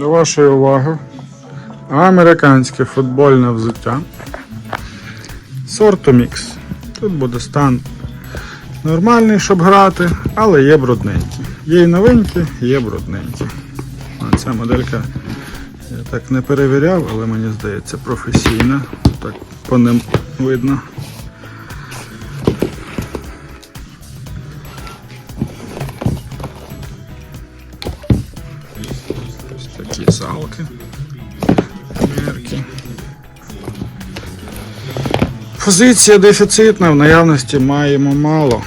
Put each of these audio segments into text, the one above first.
До вашої уваги американське футбольне взуття. Сорту мікс. Тут буде стан нормальний, щоб грати, але є брудненькі. Є і новенькі, є брудненькі. Ця моделька я так не перевіряв, але мені здається професійна. Так по ним видно. Такі салки. Мерки. Позиція дефіцитна, в наявності маємо мало.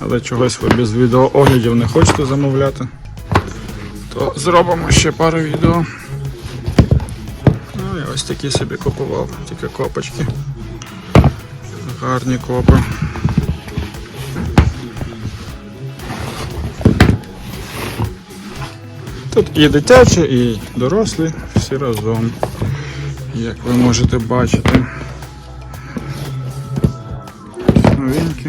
Але чогось ви без відеооглядів не хочете замовляти, то зробимо ще пару відео. Ну, я ось такі собі купував, тільки копочки. Гарні копи. Тут і дитячі, і дорослі, всі разом, як ви можете бачити. От.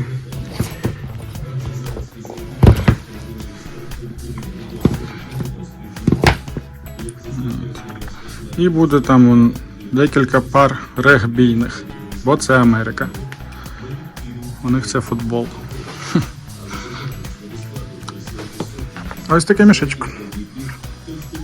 І буде там он, декілька пар регбійних, бо це Америка. У них це футбол. mas isso aqui, é minha tipo. chat.